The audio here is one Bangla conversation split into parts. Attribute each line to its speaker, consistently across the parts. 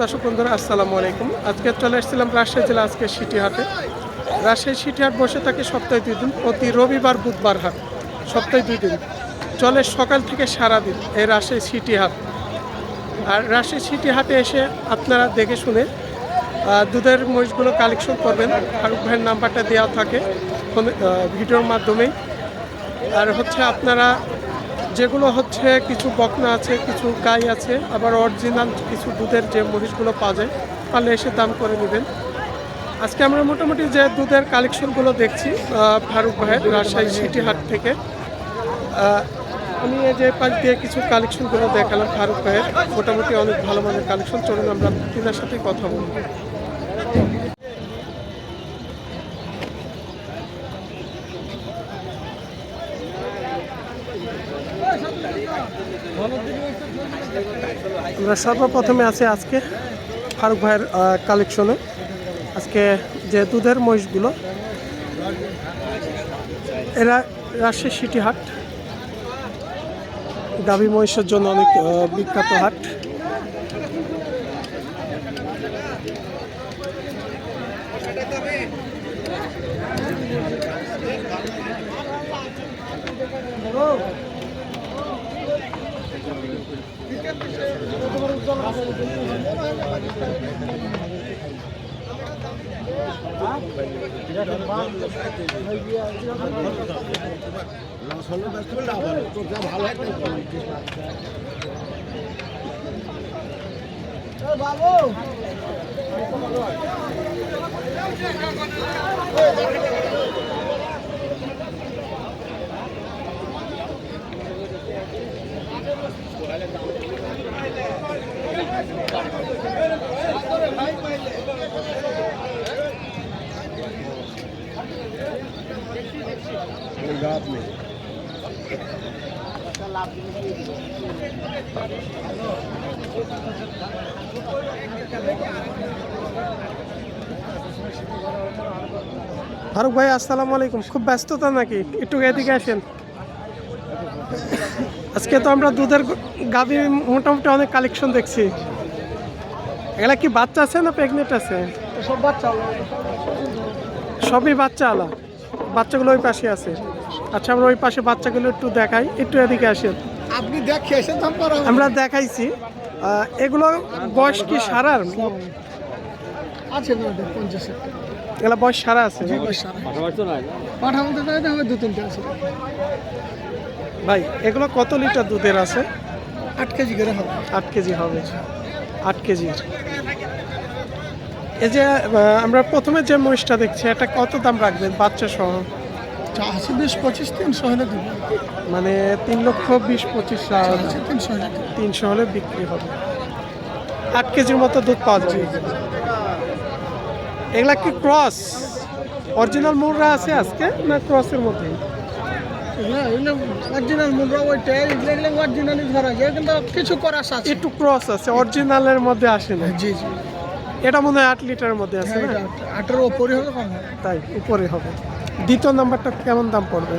Speaker 1: দর্শক বন্ধুরা, আসসালামু আলাইকুম। আজকে চলে এসেছিলাম রাজশাহী জেলা, আজকে সিটি হাটে রাজশাহী সিটি হাট বসে থাকে সপ্তাহে দুই দিন, প্রতি রবিবার, বুধবার হাট। সপ্তাহে দুই দিন। চলে সকাল থেকে সারাদিন এই রাজশাহী সিটি হাট আর রাজশাহী সিটি হাটে এসে আপনারা দেখে শুনে দুধের মহিষগুলো কালেকশন করবেন। ফারুক ভাইয়ের নাম্বারটা দেওয়া থাকে ভিডিওর মাধ্যমেই। আর হচ্ছে আপনারা যেগুলো হচ্ছে কিছু বকনা আছে, কিছু গাই আছে, আবার অরিজিনাল কিছু দুধের যে মহিষগুলো পাওয়া যায় পারলে এসে দাম করে নেবেন। আজকে আমরা মোটামুটি যে দুধের কালেকশনগুলো দেখছি ফারুক ভাইয়ের রাজশাহী সিটি হাট থেকে আমি যে পাশ দিয়ে কিছু কালেকশনগুলো দেখালাম ফারুক ভাইয়ের, মোটামুটি অনেক ভালো মানের কালেকশন চলুন আমরা তিনার সাথে কথা বলব আমরা সর্বপ্রথমে আছে আজকে ফারুক ভাইয়ের কালেকশনে আজকে যে দুধের মহিষগুলো, এরা রাজশাহী সিটি হাট, গাভী মহিষের জন্য অনেক বিখ্যাত হাট। ভালো ফারুক ভাই আসসালামু আলাইকুম। খুব ব্যস্ততা নাকি? একটু এদিকে আসেন। আজকে তো আমরা দুধের গাভী মোটামুটি অনেক কালেকশন দেখছি। এগুলা কি বাচ্চা আছে না প্রেগনেন্ট আছে?
Speaker 2: সব বাচ্চা
Speaker 1: সবই বাচ্চা আলা বাচ্চাগুলো ওই পাশে আছে। আচ্ছা আমরা ওই পাশে বাচ্চাগুলো একটু দেখাই একটু এদিকে আসেন।
Speaker 2: আপনি দেখে এসে দাম
Speaker 1: আমরা দেখাইছি। এগুলো বয়স কি সারার?
Speaker 2: আছে না
Speaker 1: এগুলো বয়স সারা আছে?
Speaker 2: মধ্যে তাই দু তিনটে আছে।
Speaker 1: ভাই এগুলো কত লিটার দুধের আছে?
Speaker 2: আট কেজি করে হবে।
Speaker 1: আট কেজি হবে। আট কেজির। এই যে আমরা প্রথমে যে মহিষটা দেখছি এটা কত দাম রাখবেন বাচ্চা সহ?
Speaker 2: চা আছে বিশ পঁচিশ তিনশো হলে দেবো।
Speaker 1: মানে তিন লক্ষ বিশ পঁচিশ
Speaker 2: তিনশো হলে
Speaker 1: তিনশো হলে বিক্রি হবে। আট কেজির মতো দুধ পাওয়া যাবে। এগুলা কি ক্রস? অরিজিনাল মুররা আছে আজকে না ক্রসের মধ্যে? একটু ক্রস আছে অরিজিনালের মধ্যে আসে না।
Speaker 2: জি জি।
Speaker 1: এটা মনে হয় আট লিটারের মধ্যে আছে
Speaker 2: হ্যাঁ আটের কম হবে
Speaker 1: তাই উপরে হবে। দ্বিতীয় নাম্বারটা কেমন দাম পড়বে?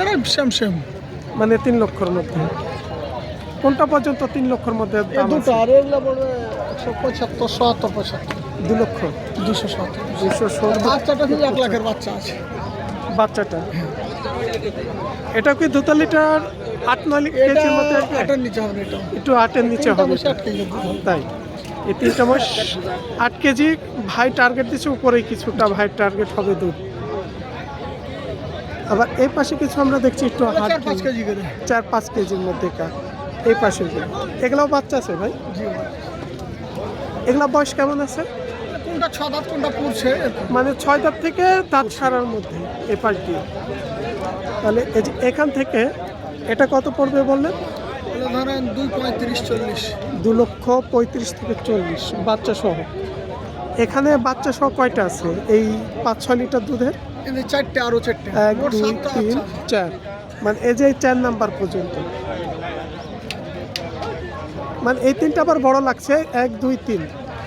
Speaker 2: এটা সেম সেম
Speaker 1: মানে তিন লক্ষর মধ্যে। কোনটা পর্যন্ত তিন লক্ষর মধ্যে
Speaker 2: দুটো? আর এগুলো পড়বে একশো পঁচাত্তর সত্তর পঁচাত্তর
Speaker 1: দু লক্ষ?
Speaker 2: দুশো সত্তর।
Speaker 1: দুশো ষোলো
Speaker 2: বাচ্চাটা কিন্তু এক লাখের বাচ্চা আছে।
Speaker 1: বাচ্চাটা? এটা কি দু লিটার? আট নয় কেজির মধ্যে
Speaker 2: আটের নিচে হবে এটা।
Speaker 1: একটু আটের নিচে হবে। তাই। এই তিনটা মাস আট কেজি ভাই টার্গেট দিচ্ছে উপরেই কিছুটা ভাই টার্গেট হবে দুধ আবার এই পাশে কিছু আমরা দেখছি একটু হাট
Speaker 2: চার পাঁচ কেজি করে।
Speaker 1: চার পাঁচ কেজির মধ্যে কা এই পাশে এগুলাও বাচ্চা আছে ভাই? এগুলা বয়স কেমন আছে?
Speaker 2: কোনটা ছ দাঁত কোনটা পুড়ছে।
Speaker 1: মানে ছয় দাঁত থেকে দাঁত সারার মধ্যে এ পাশ দিয়ে। তাহলে এই যে এখান থেকে এটা কত পড়বে বললেন?
Speaker 2: ধরেন দুই পঁয়ত্রিশ চল্লিশ।
Speaker 1: দু লক্ষ পঁয়ত্রিশ থেকে চল্লিশ বাচ্চা সহ। এখানে বাচ্চা সহ কয়টা আছে? এই পাঁচ ছয় লিটার দুধের?
Speaker 2: চারটে আরও চারটে।
Speaker 1: এক দুই তিন চার। মানে এই যে চার নাম্বার পর্যন্ত। মানে এই তিনটা আবার বড় লাগছে এক দুই তিন।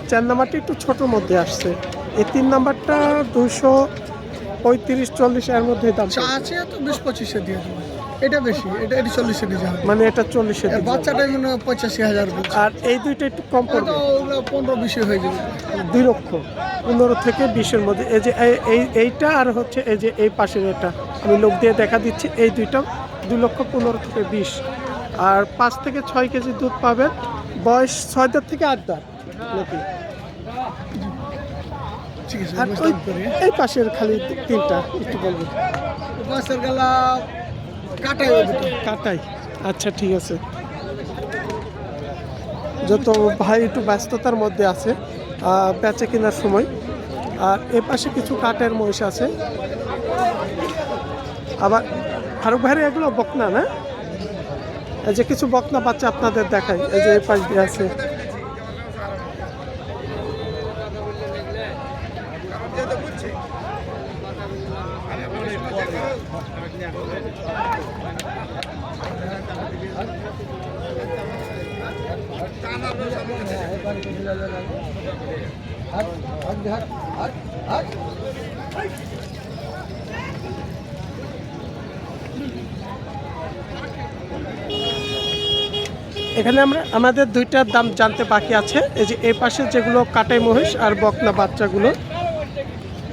Speaker 1: চার নাম্বারটা একটু ছোটোর মধ্যে আসছে। এই তিন নাম্বারটা দুশো পঁয়ত্রিশ চল্লিশ এর মধ্যে দাম
Speaker 2: আছে তো বিশ পঁচিশে দিয়ে দেবো। এটা বেশি এটা এটা চল্লিশে কেজি হবে।
Speaker 1: মানে এটা
Speaker 2: এর
Speaker 1: দিকে
Speaker 2: বাচ্চাটাই মনে হয় পঁচাশি হাজার
Speaker 1: আর এই দুইটা একটু কম পড়বে।
Speaker 2: পনেরো বিশে হয়ে যাবে।
Speaker 1: দুই লক্ষ পনেরো থেকে বিশের মধ্যে। এই যে এই- এই এইটা আর হচ্ছে এই যে এই পাশের এটা। আমি লোক দিয়ে দেখা দিচ্ছি এই দুইটা দুই লক্ষ পনেরো থেকে বিশ। আর পাঁচ থেকে ছয় কেজি দুধ পাবেন। বয়স ছয় দাঁত থেকে আট দাঁত নাকি আর ওই এই পাশের খালি তিনটা একটু বলবেন।
Speaker 2: বাসের গেলা কাটাই
Speaker 1: কাটাই। আচ্ছা ঠিক আছে। যত ভাই একটু ব্যস্ততার মধ্যে আছে বেচে কেনার সময়। আর এ পাশে কিছু কাঠের মহিষ আছে। আবার ফারুক ভাইয়ের এগুলো বকনা না? এই যে কিছু বকনা বাচ্চা আপনাদের দেখাই, এই যে এই পাশ দিয়ে আছে। এখানে আমরা আমাদের দুইটার দাম জানতে বাকি আছে। এই যে এই পাশে যেগুলো কাটাই মহিষ আর বকনা বাচ্চাগুলো।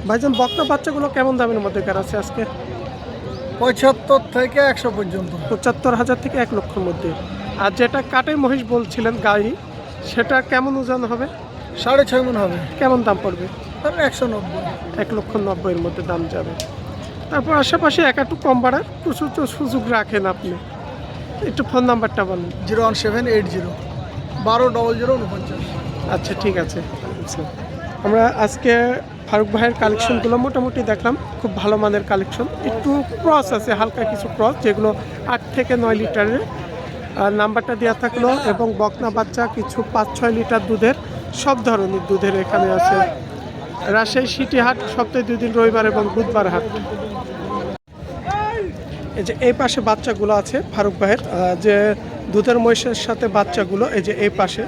Speaker 1: ভাইজান বকনা বাচ্চাগুলো কেমন দামের মধ্যে কার আছে আজকে?
Speaker 2: পঁচাত্তর থেকে একশো পর্যন্ত।
Speaker 1: পঁচাত্তর হাজার থেকে এক লক্ষর মধ্যে। আর যেটা কাটাই মহিষ বলছিলেন গাড়ি সেটা কেমন ওজন হবে?
Speaker 2: সাড়ে ছয় মন হবে।
Speaker 1: কেমন দাম পড়বে?
Speaker 2: একশো নব্বই।
Speaker 1: এক লক্ষ নব্বইয়ের মধ্যে দাম যাবে। তারপর আশেপাশে এক একটু কম বাড়ার প্রচুর তো সুযোগ রাখেন আপনি। একটু ফোন নাম্বারটা বলুন।
Speaker 2: Zero one seven eight zero বারো ডবল জিরো উনপঞ্চাশ।
Speaker 1: আচ্ছা ঠিক আছে। আচ্ছা আমরা আজকে ফারুক ভাইয়ের কালেকশনগুলো মোটামুটি দেখলাম। খুব ভালো মানের কালেকশন। একটু ক্রস আছে হালকা কিছু ক্রস যেগুলো আট থেকে নয় লিটারের। নাম্বারটা দেওয়া থাকল এবং বকনা বাচ্চা কিছু পাঁচ, ছয় লিটার দুধের, সব ধরনের দুধের এখানে আছে। রাজশাহী সিটি হাট, সপ্তাহে দুই দিন রবিবার এবং বুধবার হাট। এই যে এই পাশে বাচ্চাগুলো আছে ফারুক ভাইয়ের যে দুধের মহিষের সাথে বাচ্চাগুলো এই যে এই পাশে